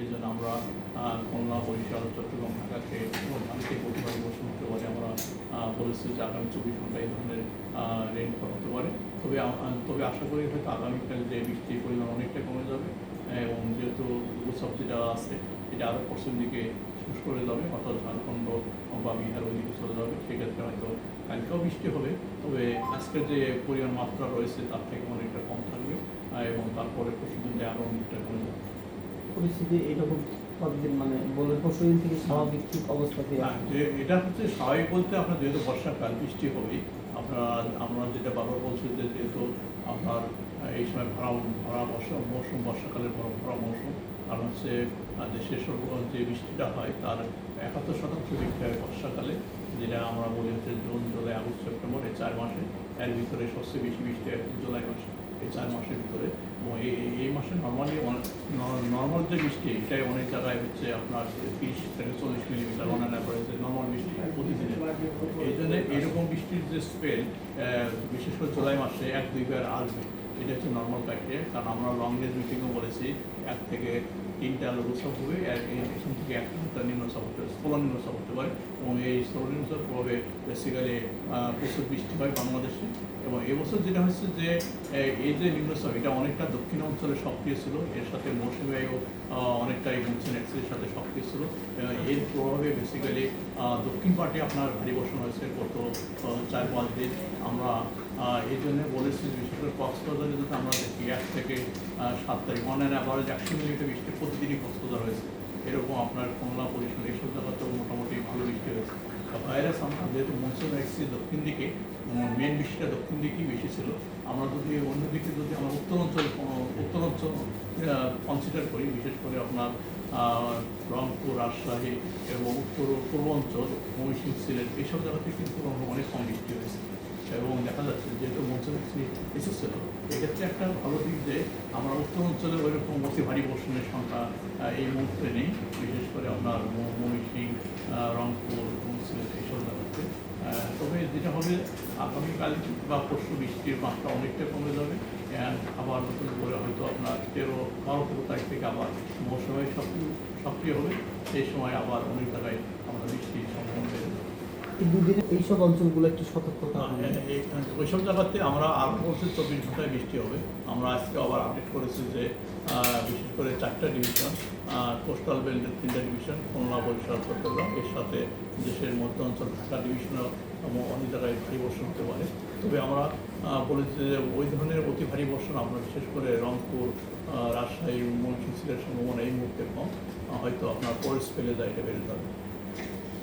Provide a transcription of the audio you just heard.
এই জন্য আমরা খুলনা, বরিশাল, চট্টগ্রাম ঢাকাকে ঢাকাকে প্রতিবার বসে হতে পারে। আমরা বলেছি যে আগামী চব্বিশ ঘণ্টা এই ধরনের রেইনফল হতে পারে। তবে তবে আশা করি হয়তো আগামীকাল যে বৃষ্টির পরিমাণ অনেকটা কমে যাবে এবং যেহেতু উৎসব যেটা আছে, এটা আরও পশ্চিম দিকে শেষ করে যাবে, অর্থাৎ ঝাড়খণ্ড বা বিহার ওইদিকে চলে যাবে। সেক্ষেত্রে হয়তো কালকেও বৃষ্টি হবে, তবে আজকের যে পরিমাণ মাত্রা রয়েছে তার থেকে অনেকটা কম থাকবে এবং তারপরে পরশু দিন আরও অনেকটা কমে পরিস্থিতি এরকম কতদিন মানে বলে পরশু দিন থেকে স্বাভাবিক ঠিক অবস্থা এটা হচ্ছে স্বাভাবিক বলতে আপনার যেহেতু বর্ষাকাল, বৃষ্টি হবেই, আপনারা, আমরা যেটা বারবার বলছি যে যেহেতু আপনার এই সময় ভরা ভরা বর্ষা, মৌসুম, বর্ষাকালের ভরা ভরা মৌসুম, আর হচ্ছে দেশের সর্ব যে বৃষ্টিটা হয়, তার একাত্তর শতাংশ বৃষ্টি হয় বর্ষাকালে, যেটা আমরা বলি হচ্ছে জুন, জুলাই, আগস্ট, সেপ্টেম্বর, এই চার মাসে, এর ভিতরে সবচেয়ে বেশি বৃষ্টি হয় জুলাই মাসে এই চার মাসের ভিতরে। এই এই নর্মালি নর্মাল যে বৃষ্টি, এটাই অনেক জায়গায় হচ্ছে আপনার তিরিশ থেকে চল্লিশ মিলিমিটার অন্যান্য অ্যাভারেজে নর্মাল বৃষ্টি প্রতিদিনে। এই জন্য এরকম বৃষ্টির যে স্পেল বিশেষ করে জুলাই মাসে এক, দুইবার আসবে। এটা হচ্ছে নর্মাল ক্রাইটেরিয়া কারণ আমরা লং রেঞ্জ মিটিংও বলেছি। এক থেকে তিনটা লঘুচাপ হবে। এখান থেকে এক ঘণ্টা নিম্নচাপ হতে স্থল নিম্নচাপ হতে পারে। এবং এই স্থল নিম্নচাপ প্রভাবে বেসিক্যালি প্রচুর বৃষ্টি হয় বাংলাদেশে। এবং এবছর যেটা হচ্ছে যে এই যে নিম্নচাপ এটা অনেকটা দক্ষিণ অঞ্চলে সক্রিয় ছিল। এর সাথে মৌসুমী আহ, অনেকটাই মনসুন এক্সের সাথে সক্রিয় ছিল। এর প্রভাবে বেসিক্যালি দক্ষিণ পাটে আপনার ভারী বর্ষণ হয়েছে গত চার পাঁচ দিন। আমরা এই জন্য বলেছি বিশেষ করে কক্সবাজারে যদি আমরা দেখি এক থেকে সাত তারিখ। অ্যান অ্যাভারেজ একশো মিলিমিটার বৃষ্টি প্রতিদিনই কক্সবাজার হয়েছে এরকম আপনার কমলা পরিষদ এইসব জায়গাতেও মোটামুটি ভালো বৃষ্টি হয়েছে। ভাইরাস আমরা যেহেতু মনসুন এক্সি দক্ষিণ দিকে মেন বৃষ্টিটা দক্ষিণ দিকেই বেশি ছিল। আমরা যদি অন্যদিকে যদি আমরা উত্তর অঞ্চল উত্তর অঞ্চল কনসিডার করি, বিশেষ করে আপনার রংপুর, রাজশাহী এবং উত্তর পূর্ব অঞ্চল ময়মনসিংহ, সিলেট, এইসব জায়গাতে কিন্তু অনেক কম বৃষ্টি হয়েছে এবং দেখা যাচ্ছে যেহেতু মনসুন এক্সি এসেছিল এক্ষেত্রে একটা ভালো দিক যে আমরা উত্তর অঞ্চলে ওই রকম অতি ভারী বর্ষণের সংখ্যা এই মুহূর্তে নেই। বিশেষ করে আপনার ম- ময়মনসিংহ আহ, রংপুর সিলেট এইসব জায়গাতে। তবে যেটা হবে আগামীকাল বা পরশু বৃষ্টির মাত্রা অনেকটা কমে যাবে। আবার নতুন করে হয়তো আপনার তেরো বারো তেরো তারিখ থেকে আবার মৌসুমে সক্রিয় সক্রিয় হবে। সেই সময় আবার অনেক জায়গায় আমরা বৃষ্টির সম্ভাবনা এই দুদিনে এইসব অঞ্চলগুলো একটু সতর্কতা। ওইসব জায়গাতে আমরা আরও বলছি চব্বিশ ঘন্টায় বৃষ্টি হবে। আমরা আজকে আবার আপডেট করেছি যে বিশেষ করে চারটা ডিভিশন কোস্টাল বেল্টের তিনটা ডিভিশন খুলনা বরিশাল চট্টগ্রাম এর সাথে দেশের মধ্য অঞ্চল ঢাকা ডিভিশনও অনেক জায়গায় ভারী বর্ষণ হতে পারে। তবে আমরা বলেছি যে ওই ধরনের অতি ভারী বর্ষণ আমরা বিশেষ করে রংপুর রাজশাহী ময়মনসিংহ সিলেট সম্ভাবনা এই মুহূর্তে কম। হয়তো আপনার পরে স্পেলে যায় এটা বেড়ে যাবে।